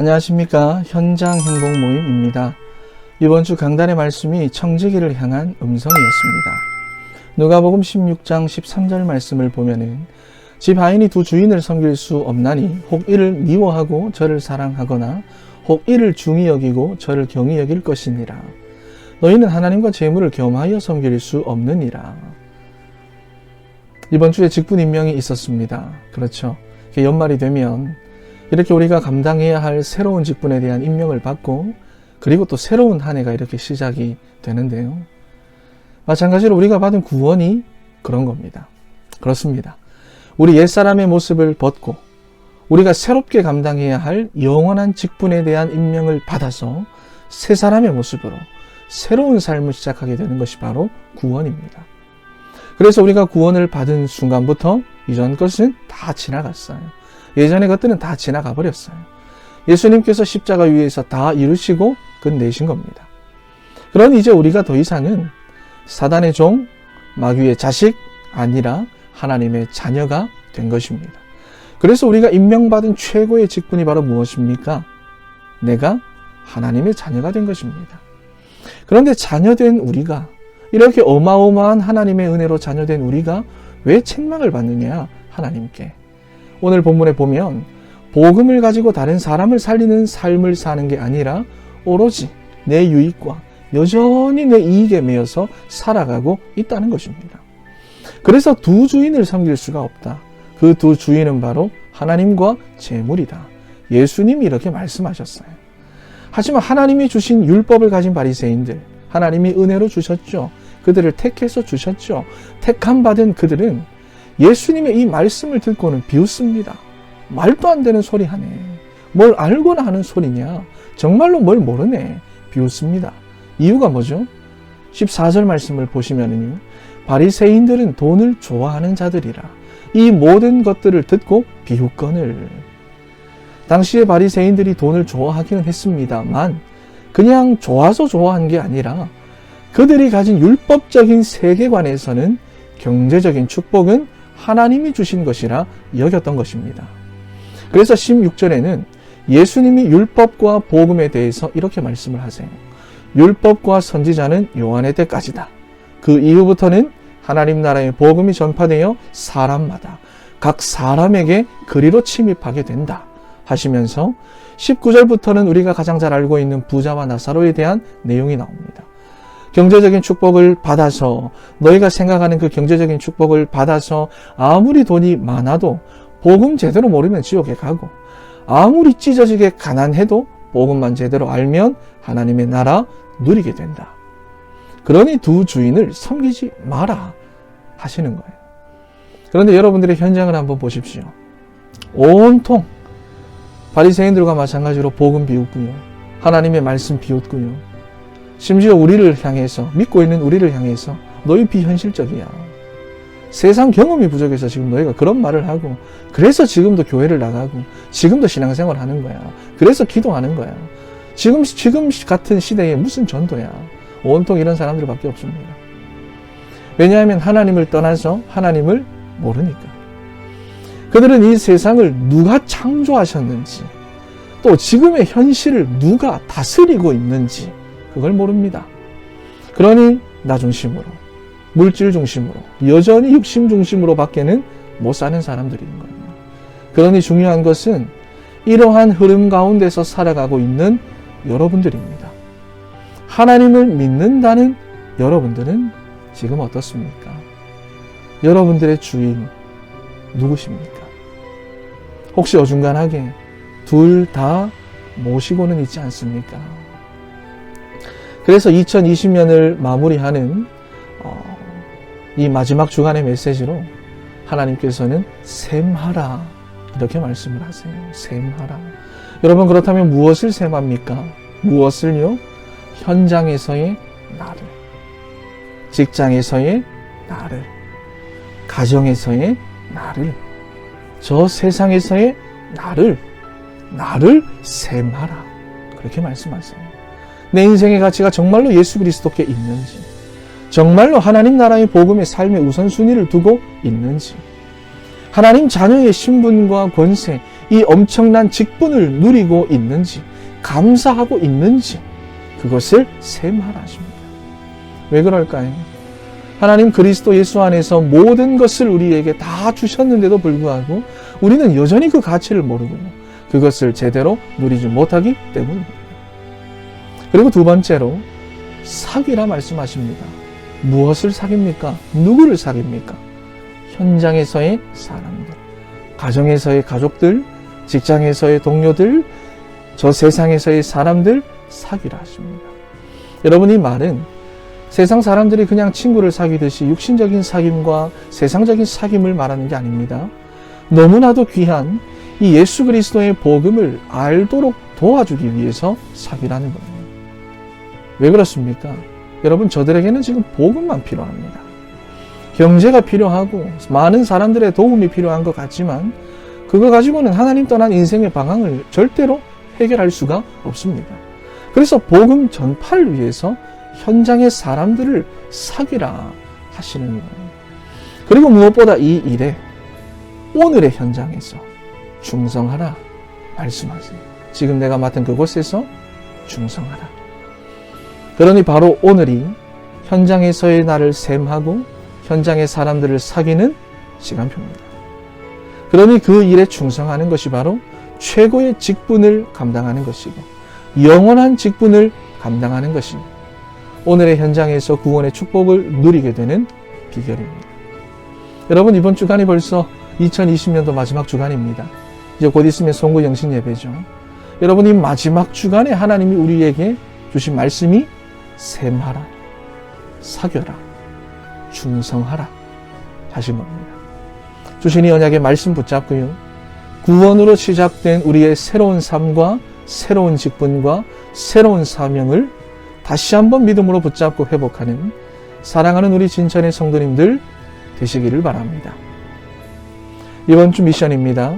안녕하십니까. 현장 행복 모임입니다. 이번 주 강단의 말씀이 청지기를 향한 음성이었습니다. 누가복음 16장 13절 말씀을 보면은 집 하인이 두 주인을 섬길 수 없나니 혹 이를 미워하고 저를 사랑하거나 혹 이를 중히 여기고 저를 경히 여길 것이니라. 너희는 하나님과 재물을 겸하여 섬길 수 없느니라. 이번 주에 직분 임명이 있었습니다. 그렇죠. 연말이 되면 이렇게 우리가 감당해야 할 새로운 직분에 대한 임명을 받고 그리고 또 새로운 한 해가 이렇게 시작이 되는데요. 마찬가지로 우리가 받은 구원이 그런 겁니다. 그렇습니다. 우리 옛사람의 모습을 벗고 우리가 새롭게 감당해야 할 영원한 직분에 대한 임명을 받아서 새 사람의 모습으로 새로운 삶을 시작하게 되는 것이 바로 구원입니다. 그래서 우리가 구원을 받은 순간부터 이전 것은 다 지나갔어요. 예전의 것들은 다 지나가 버렸어요. 예수님께서 십자가 위에서 다 이루시고 끝내신 겁니다. 그러니 이제 우리가 더 이상은 사단의 종, 마귀의 자식 아니라 하나님의 자녀가 된 것입니다. 그래서 우리가 임명받은 최고의 직분이 바로 무엇입니까? 내가 하나님의 자녀가 된 것입니다. 그런데 자녀된 우리가 이렇게 어마어마한 하나님의 은혜로 자녀된 우리가 왜 책망을 받느냐? 하나님께. 오늘 본문에 보면 복음을 가지고 다른 사람을 살리는 삶을 사는 게 아니라 오로지 내 유익과 여전히 내 이익에 매여서 살아가고 있다는 것입니다. 그래서 두 주인을 섬길 수가 없다. 그 두 주인은 바로 하나님과 재물이다. 예수님이 이렇게 말씀하셨어요. 하지만 하나님이 주신 율법을 가진 바리새인들, 하나님이 은혜로 주셨죠. 그들을 택해서 주셨죠. 택함 받은 그들은 예수님의 이 말씀을 듣고는 비웃습니다. 말도 안 되는 소리 하네. 뭘 알거나 하는 소리냐. 정말로 뭘 모르네. 비웃습니다. 이유가 뭐죠? 14절 말씀을 보시면은요. 바리새인들은 돈을 좋아하는 자들이라 이 모든 것들을 듣고 비웃거늘. 당시에 바리새인들이 돈을 좋아하기는 했습니다만 그냥 좋아서 좋아한 게 아니라 그들이 가진 율법적인 세계관에서는 경제적인 축복은 하나님이 주신 것이라 여겼던 것입니다. 그래서 16절에는 예수님이 율법과 복음에 대해서 이렇게 말씀을 하세요. 율법과 선지자는 요한의 때까지다. 그 이후부터는 하나님 나라의 복음이 전파되어 사람마다 각 사람에게 그리로 침입하게 된다. 하시면서 19절부터는 우리가 가장 잘 알고 있는 부자와 나사로에 대한 내용이 나옵니다. 경제적인 축복을 받아서 너희가 생각하는 그 경제적인 축복을 받아서 아무리 돈이 많아도 복음 제대로 모르면 지옥에 가고 아무리 찢어지게 가난해도 복음만 제대로 알면 하나님의 나라 누리게 된다. 그러니 두 주인을 섬기지 마라 하시는 거예요. 그런데 여러분들의 현장을 한번 보십시오. 온통 바리새인들과 마찬가지로 복음 비웃고요. 하나님의 말씀 비웃고요. 심지어 우리를 향해서 믿고 있는 우리를 향해서 너희 비현실적이야. 세상 경험이 부족해서 지금 너희가 그런 말을 하고 그래서 지금도 교회를 나가고 지금도 신앙생활 하는 거야. 그래서 기도하는 거야. 지금 지금 같은 시대에 무슨 전도야. 온통 이런 사람들밖에 없습니다. 왜냐하면 하나님을 떠나서 하나님을 모르니까. 그들은 이 세상을 누가 창조하셨는지 또 지금의 현실을 누가 다스리고 있는지 그걸 모릅니다. 그러니 나 중심으로 물질 중심으로 여전히 육심 중심으로 밖에는 못 사는 사람들인 거예요. 그러니 중요한 것은 이러한 흐름 가운데서 살아가고 있는 여러분들입니다. 하나님을 믿는다는 여러분들은 지금 어떻습니까? 여러분들의 주인 누구십니까? 혹시 어중간하게 둘 다 모시고는 있지 않습니까? 그래서 2020년을 마무리하는 어, 이 마지막 주간의 메시지로 하나님께서는 샘하라 이렇게 말씀을 하세요. 샘하라. 여러분 그렇다면 무엇을 샘합니까? 무엇을요? 현장에서의 나를, 직장에서의 나를, 가정에서의 나를, 저 세상에서의 나를, 나를 샘하라. 그렇게 말씀하세요. 내 인생의 가치가 정말로 예수 그리스도께 있는지, 정말로 하나님 나라의 복음의 삶의 우선순위를 두고 있는지, 하나님 자녀의 신분과 권세, 이 엄청난 직분을 누리고 있는지, 감사하고 있는지, 그것을 셈하라십니다. 왜 그럴까요? 하나님 그리스도 예수 안에서 모든 것을 우리에게 다 주셨는데도 불구하고 우리는 여전히 그 가치를 모르고 그것을 제대로 누리지 못하기 때문입니다. 그리고 두 번째로 사귀라 말씀하십니다. 무엇을 사깁니까? 누구를 사깁니까? 현장에서의 사람들, 가정에서의 가족들, 직장에서의 동료들, 저 세상에서의 사람들 사귀라 하십니다. 여러분 이 말은 세상 사람들이 그냥 친구를 사귀듯이 육신적인 사귐과 세상적인 사귐을 말하는 게 아닙니다. 너무나도 귀한 이 예수 그리스도의 복음을 알도록 도와주기 위해서 사귀라는 겁니다. 왜 그렇습니까? 여러분 저들에게는 지금 복음만 필요합니다. 경제가 필요하고 많은 사람들의 도움이 필요한 것 같지만 그거 가지고는 하나님 떠난 인생의 방향을 절대로 해결할 수가 없습니다. 그래서 복음 전파를 위해서 현장의 사람들을 사귀라 하시는 거예요. 그리고 무엇보다 이 일에 오늘의 현장에서 충성하라 말씀하세요. 지금 내가 맡은 그곳에서 충성하라. 그러니 바로 오늘이 현장에서의 나를 셈하고 현장의 사람들을 사귀는 시간표입니다. 그러니 그 일에 충성하는 것이 바로 최고의 직분을 감당하는 것이고 영원한 직분을 감당하는 것입니다. 오늘의 현장에서 구원의 축복을 누리게 되는 비결입니다. 여러분 이번 주간이 벌써 2020년도 마지막 주간입니다. 이제 곧 있으면 송구 영신 예배죠. 여러분 이 마지막 주간에 하나님이 우리에게 주신 말씀이 셈하라, 사겨라, 충성하라 하신 겁니다. 주신 이 언약의 말씀 붙잡고요. 구원으로 시작된 우리의 새로운 삶과 새로운 직분과 새로운 사명을 다시 한번 믿음으로 붙잡고 회복하는 사랑하는 우리 진천의 성도님들 되시기를 바랍니다. 이번 주 미션입니다.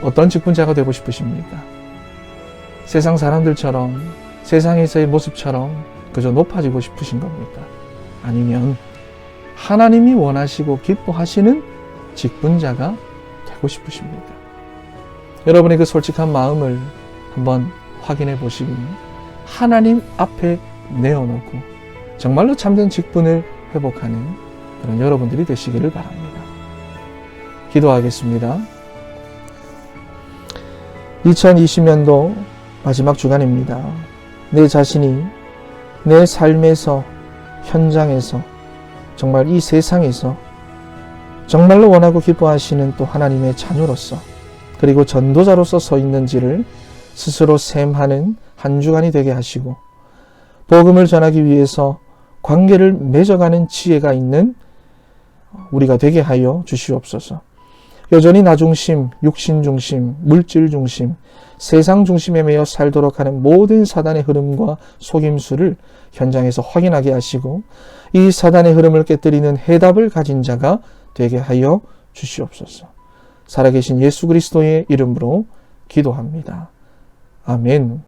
어, 떤 직분자가 되고 싶으십니까? 세상 사람들처럼 세상에서의 모습처럼 그저 높아지고 싶으신 겁니까? 아니면 하나님이 원하시고 기뻐하시는 직분자가 되고 싶으십니까? 여러분의 그 솔직한 마음을 한번 확인해 보시기 하나님 앞에 내어놓고 정말로 참된 직분을 회복하는 그런 여러분들이 되시기를 바랍니다. 기도하겠습니다. 2020년도 마지막 주간입니다. 내 자신이 내 삶에서 현장에서 정말 이 세상에서 정말로 원하고 기뻐하시는 또 하나님의 자녀로서 그리고 전도자로서 서 있는지를 스스로 셈하는 한 주간이 되게 하시고 복음을 전하기 위해서 관계를 맺어가는 지혜가 있는 우리가 되게 하여 주시옵소서. 여전히 나 중심, 육신 중심, 물질 중심, 세상 중심에 매여 살도록 하는 모든 사단의 흐름과 속임수를 현장에서 확인하게 하시고 이 사단의 흐름을 깨뜨리는 해답을 가진 자가 되게 하여 주시옵소서. 살아계신 예수 그리스도의 이름으로 기도합니다. 아멘.